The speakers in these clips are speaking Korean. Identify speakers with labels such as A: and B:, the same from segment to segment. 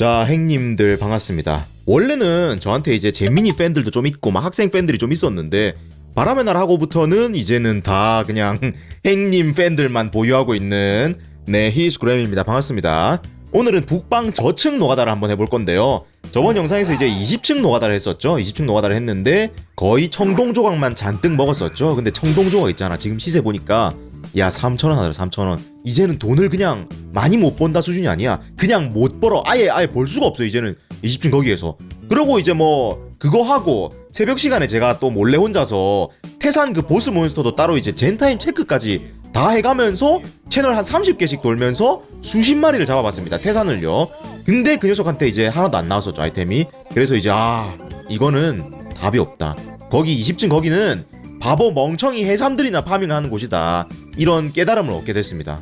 A: 자, 행님들 반갑습니다. 원래는 저한테 이제 재민이 팬들도 좀 있고 막 학생 팬들이 좀 있었는데 바람의 날 하고부터는 이제는 다 그냥 행님 팬들만 보유하고 있는 네 히스그램입니다. 반갑습니다. 오늘은 북방 저층 노가다를 한번 해볼 건데요. 저번 영상에서 이제 20층 노가다를 했었죠. 20층 노가다를 했는데 거의 청동 조각만 잔뜩 먹었었죠. 근데 청동 조각 있잖아. 지금 시세 보니까 야 3천원 하더라 3천원. 이제는 돈을 그냥 많이 못 번다 수준이 아니야. 그냥 못 벌어. 아예 아예 벌 수가 없어 이제는. 20층 거기에서. 그러고 이제 뭐 그거 하고 새벽 시간에 제가 또 몰래 혼자서 태산 그 보스 몬스터도 따로 이제 젠타임 체크까지 다 해가면서 채널 한 30개씩 돌면서 수십 마리를 잡아봤습니다 태산을요. 근데 그 녀석한테 이제 하나도 안 나왔었죠 아이템이. 그래서 이제 아 이거는 답이 없다. 거기 20층 거기는 바보 멍청이 해삼들이나 파밍하는 곳이다. 이런 깨달음을 얻게 됐습니다.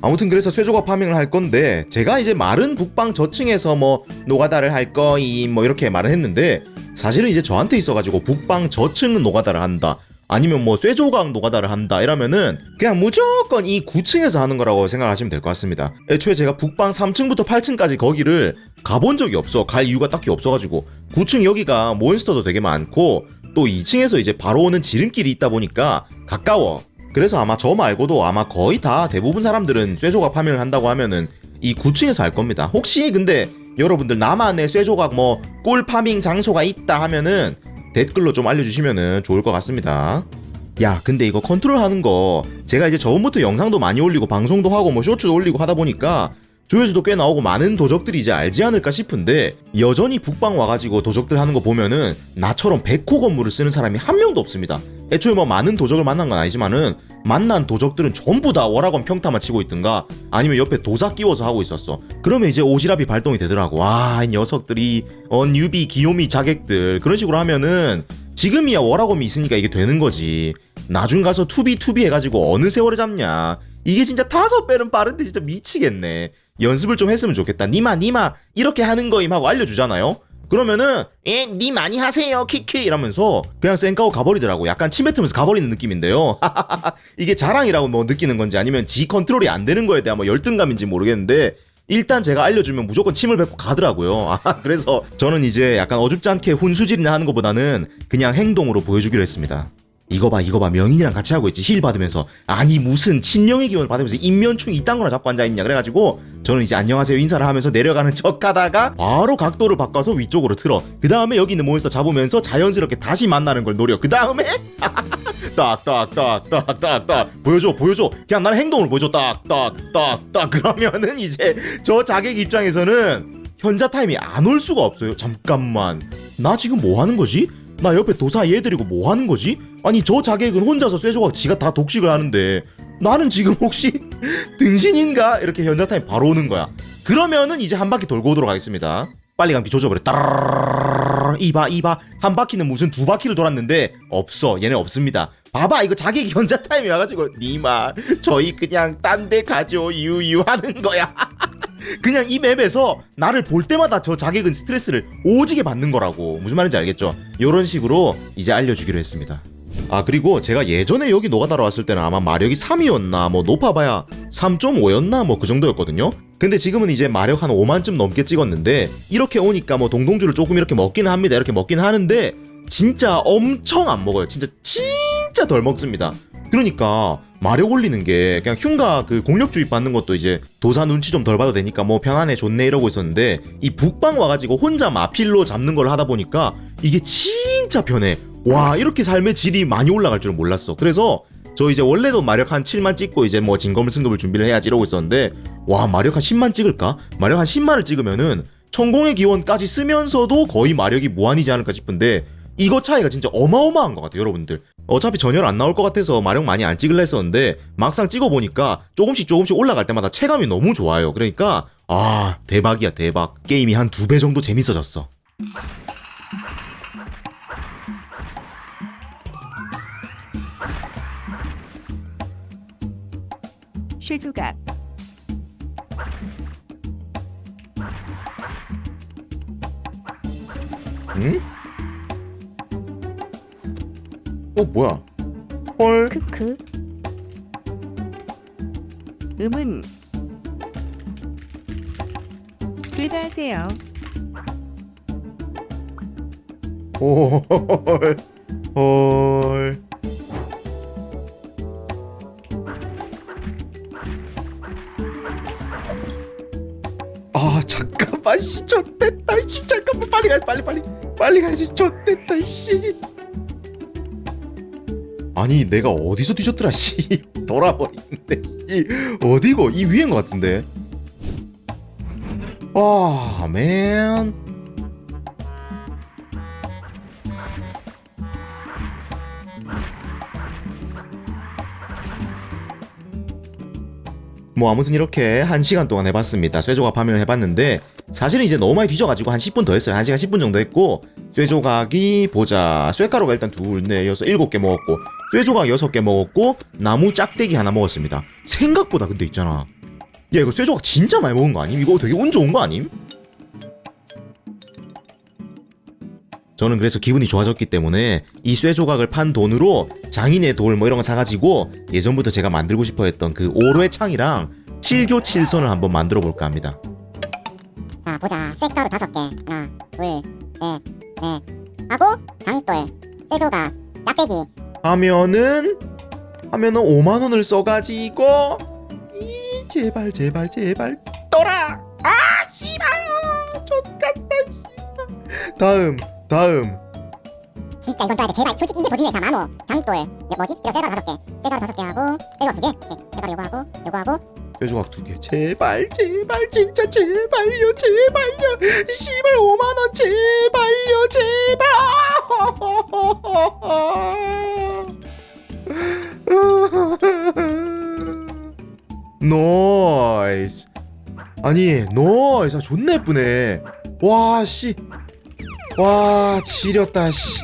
A: 아무튼 그래서 쇠조각 파밍을 할 건데 제가 이제 마른 북방 저층에서 뭐 노가다를 할 거임 뭐 이렇게 말을 했는데 사실은 이제 저한테 있어가지고 북방 저층 노가다를 한다. 아니면 뭐 쇠조각 노가다를 한다 이러면은 그냥 무조건 이 9층에서 하는 거라고 생각하시면 될 것 같습니다. 애초에 제가 북방 3층부터 8층까지 거기를 가본 적이 없어. 갈 이유가 딱히 없어가지고 9층 여기가 몬스터도 되게 많고 또 2층에서 이제 바로 오는 지름길이 있다 보니까 가까워. 그래서 아마 저 말고도 아마 거의 다 대부분 사람들은 쇠조각 파밍을 한다고 하면은 이 9층에서 할 겁니다. 혹시 근데 여러분들 나만의 쇠조각 뭐 꿀 파밍 장소가 있다 하면은 댓글로 좀 알려주시면은 좋을 것 같습니다. 야, 근데 이거 컨트롤 하는 거 제가 이제 저번부터 영상도 많이 올리고 방송도 하고 뭐 쇼츠도 올리고 하다 보니까 조회수도 꽤 나오고 많은 도적들이 이제 알지 않을까 싶은데 여전히 북방 와가지고 도적들 하는 거 보면은 나처럼 백호 건물을 쓰는 사람이 한 명도 없습니다. 애초에 뭐 많은 도적을 만난 건 아니지만은 만난 도적들은 전부 다 워라건 평타만 치고 있든가 아니면 옆에 도사 끼워서 하고 있었어. 그러면 이제 오시랍이 발동이 되더라고. 와, 이 녀석들이 어 뉴비 기요미 자객들 그런 식으로 하면은 지금이야 워라검이 있으니까 이게 되는 거지. 나중 가서 투비 투비 해가지고 어느 세월에 잡냐. 이게 진짜 다섯 배는 빠른데 진짜 미치겠네. 연습을 좀 했으면 좋겠다. 니마 니마 이렇게 하는 거임 하고 알려주잖아요. 그러면은 에 니 많이 하세요 키키 이러면서 그냥 쌩까고 가버리더라고. 약간 침 뱉으면서 가버리는 느낌인데요. 이게 자랑이라고 뭐 느끼는 건지 아니면 지 컨트롤이 안 되는 거에 대한 뭐 열등감인지 모르겠는데 일단 제가 알려주면 무조건 침을 뱉고 가더라고요. 아, 그래서 저는 이제 약간 어줍지 않게 훈수질이나 하는 것보다는 그냥 행동으로 보여주기로 했습니다. 이거 봐, 이거 봐, 명인이랑 같이 하고 있지, 힐 받으면서. 아니, 무슨 친령의 기운을 받으면서 인면충 이딴 거나 잡고 앉아있냐. 그래가지고, 저는 이제 안녕하세요 인사를 하면서 내려가는 척 하다가, 바로 각도를 바꿔서 위쪽으로 틀어. 그 다음에 여기 있는 몬스터 잡으면서 자연스럽게 다시 만나는 걸 노려. 그 다음에, 딱, 딱, 딱, 딱, 딱, 딱. 보여줘, 보여줘. 그냥 나는 행동을 보여줘. 딱, 딱, 딱, 딱. 그러면은 이제, 저 자객 입장에서는, 현자 타임이 안 올 수가 없어요. 잠깐만. 나 지금 뭐 하는 거지? 나 옆에 도사 얘 데리고 뭐 하는 거지? 아니 저 자객은 혼자서 쇠조각 지가 다 독식을 하는데 나는 지금 혹시 등신인가? 이렇게 현자 타임 바로 오는 거야. 그러면은 이제 한 바퀴 돌고 오도록 하겠습니다. 빨리 감기 조져버려. 따라라라라라라. 이봐 이봐 한 바퀴는 무슨 두 바퀴를 돌았는데 없어 얘네 없습니다. 봐봐 이거 자객이 현자 타임이 와가지고 니마 저희 그냥 딴 데 가죠 유유 하는 거야. 그냥 이 맵에서 나를 볼 때마다 저 자객은 스트레스를 오지게 받는 거라고 무슨 말인지 알겠죠? 이런 식으로 이제 알려주기로 했습니다. 아 그리고 제가 예전에 여기 노가다로 왔을 때는 아마 마력이 3이었나 뭐 높아봐야 3.5였나 뭐 그 정도였거든요. 근데 지금은 이제 마력 한 5만쯤 넘게 찍었는데 이렇게 오니까 뭐 동동주를 조금 이렇게 먹기는 합니다. 이렇게 먹긴 하는데 진짜 엄청 안 먹어요. 진짜 진짜 덜 먹습니다. 그러니까 마력 올리는 게 그냥 흉가 그 공력 주입 받는 것도 이제 도사 눈치 좀 덜 봐도 되니까 뭐 편하네 좋네 이러고 있었는데 이 북방 와가지고 혼자 마필로 잡는 걸 하다 보니까 이게 진짜 편해 와 이렇게 삶의 질이 많이 올라갈 줄은 몰랐어. 그래서 저 이제 원래도 마력 한 7만 찍고 이제 뭐 진검을 승급을 준비를 해야지 이러고 있었는데 와 마력 한 10만 찍을까? 마력 한 10만을 찍으면은 천공의 기원까지 쓰면서도 거의 마력이 무한이지 않을까 싶은데 이거 차이가 진짜 어마어마한 것 같아요 여러분들. 어차피 전열 안 나올 것 같아서 마력 많이 안 찍을라 했었는데 막상 찍어보니까 조금씩 조금씩 올라갈 때마다 체감이 너무 좋아요. 그러니까 아 대박이야 대박. 게임이 한 두 배 정도 재밌어졌어
B: 쇠조각
A: 응? 어 뭐야 헐
B: 크크 음은 출발하세요.
A: 헐. 헐. 잠깐만 씨 좆됐다 씨. 잠깐만 빨리 가 빨리 빨리. 빨리 가야지 좆됐다 씨. 아니 내가 어디서 뒤졌더라 씨. 돌아버리는데 씨. 어디고? 이 위인 것 같은데. 아맨 뭐 아무튼 이렇게 한 시간 동안 해봤습니다. 쇠조각 파밍을 해봤는데 사실은 이제 너무 많이 뒤져가지고 한 10분 더 했어요. 한 시간 10분 정도 했고 쇠조각이 보자 쇠가루가 일단 둘, 넷, 여섯, 일곱 개 먹었고 쇠조각 여섯 개 먹었고 나무 짝대기 하나 먹었습니다. 생각보다 근데 있잖아. 야 이거 쇠조각 진짜 많이 먹은 거 아님? 이거 되게 운 좋은 거 아님? 저는 그래서 기분이 좋아졌기 때문에 이 쇠조각을 판 돈으로 장인의 돌 뭐 이런 거 사가지고 예전부터 제가 만들고 싶어 했던 그 오로의 창이랑 칠교 칠선을 한번 만들어 볼까 합니다.
C: 자 보자. 쇳가루 다섯 개. 하나 둘셋넷. 하고 장돌 쇠조각 짝대기.
A: 하면은 하면은 5만 원을 써가지고 이 제발 제발 제발 떠라! 아 씨발! 족같다 씨발! 다음 다음
C: 진짜 이건 떠야 돼. 제발 솔직히 이게 더 중요해 자 만호 장돌 여- 뭐지? 이거 쇠가루 다섯 개. 쇠가루 다섯 개 하고 쇠조각 두개. 쇠가루 요거 하고 요거 하고.
A: 뼈조각 두 개. 제발 제발 진짜 제발요 제발요. 씨발 5만 원 제발요 제발. 노이스. 아니 노이스. 아, 존나 예쁘네. 와 씨 와 지렸다 씨